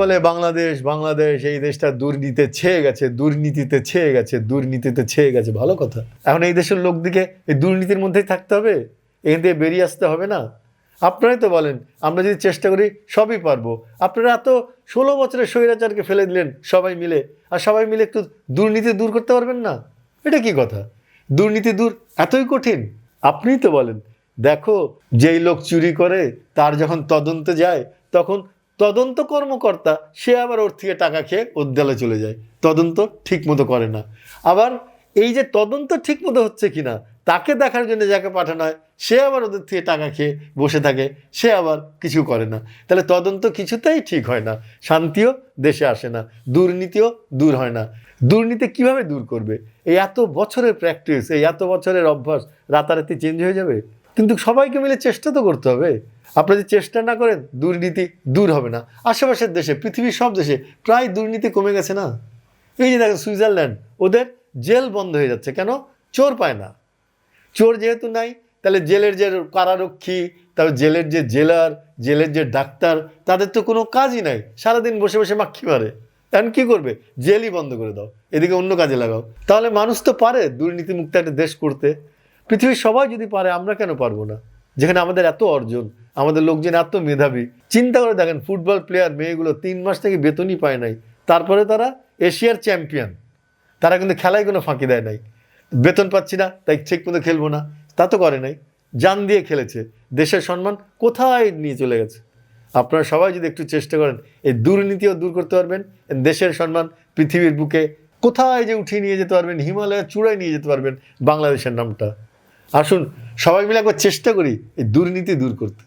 বলে বাংলাদেশ বাংলাদেশ, এই দেশটা দুর্নীতিতে ছেয়ে গেছে, দুর্নীতিতে ছেয়ে গেছে, দুর্নীতিতে ছেয়ে গেছে। ভালো কথা। এখন এই দেশের লোকদিকে এই দুর্নীতির মধ্যেই থাকতে হবে। এখান থেকে বেরিয়ে আসতে হবে না। আপনারাই তো বলেন, আমরা যদি চেষ্টা করি, সবই পারব। আপনারা এত ষোলো বছরের স্বৈরাচারকে ফেলে দিলেন সবাই মিলে, আর সবাই মিলে একটু দুর্নীতি দূর করতে পারবেন না? এটা কি কথা? দুর্নীতি দূর এতই কঠিন? আপনিই তো বলেন। দেখো, যেই লোক চুরি করে, তার যখন তদন্তে যায়, তখন তদন্ত কর্মকর্তা, সে আবার ওর থেকে টাকা খেয়ে উদ্যালে চলে যায়। তদন্ত ঠিক মতো করে না। আবার এই যে তদন্ত ঠিক মতো হচ্ছে কি না, তাকে দেখার জন্য যাকে পাঠানো হয়, সে আবার ওদের থেকে টাকা খেয়ে বসে থাকে, সে আবার কিছু করে না। তাহলে তদন্ত কিছুতেই ঠিক হয় না। শান্তিও দেশে আসে না, দুর্নীতিও দূর হয় না। দুর্নীতি কীভাবে দূর করবে? এই এত বছরের প্র্যাকটিস এই এত বছরের অভ্যাস, রাতারাতি চেঞ্জ হয়ে যাবে? কিন্তু সবাইকে মিলে চেষ্টা তো করতে হবে। আপনারা যদি চেষ্টা না করেন, দুর্নীতি দূর হবে না। আশেপাশের দেশে, পৃথিবীর সব দেশে প্রায় দুর্নীতি কমে গেছে না? এই যে দেখেন, সুইজারল্যান্ড, ওদের জেল বন্ধ হয়ে যাচ্ছে। কেন? চোর পায় না। চোর যেহেতু নাই, তাহলে জেলের যে কারারক্ষী, তারপর জেলের যে জেলার, জেলের যে ডাক্তার, তাদের তো কোনো কাজই নাই। সারাদিন বসে বসে মাক্ষি মারে। এখন কী করবে? জেলই বন্ধ করে দাও। এদিকে অন্য কাজে লাগাও। তাহলে মানুষ তো পারে দুর্নীতিমুক্ত একটা দেশ করতে। পৃথিবীর সবাই যদি পারে, আমরা কেন পারব না? যেখানে আমাদের এত অর্জন, আমাদের লোকজন এত মেধাবী। চিন্তা করে দেখেন, ফুটবল প্লেয়ার মেয়েগুলো তিন মাস থেকে বেতনই পায় নাই। তারপরে তারা এশিয়ার চ্যাম্পিয়ন তারা কিন্তু খেলায় কোনো ফাঁকি দেয় নাই। বেতন পাচ্ছি না, তাই ঠিক মতো খেলব না। তা তো করে নাই। জান দিয়ে খেলেছে। দেশের সম্মান কোথায় নিয়ে চলে গেছে? আপনারা সবাই যদি একটু চেষ্টা করেন, এই দুর্নীতিও দূর করতে পারবেন। দেশের সম্মান পৃথিবীর বুকে কোথায় যে উঠিয়ে নিয়ে যেতে পারবেন, হিমালয়ের চূড়ায় নিয়ে যেতে পারবেন বাংলাদেশের নামটা। আসুন সবাই মিলে একবার চেষ্টা করি এই দুর্নীতি দূর করতে।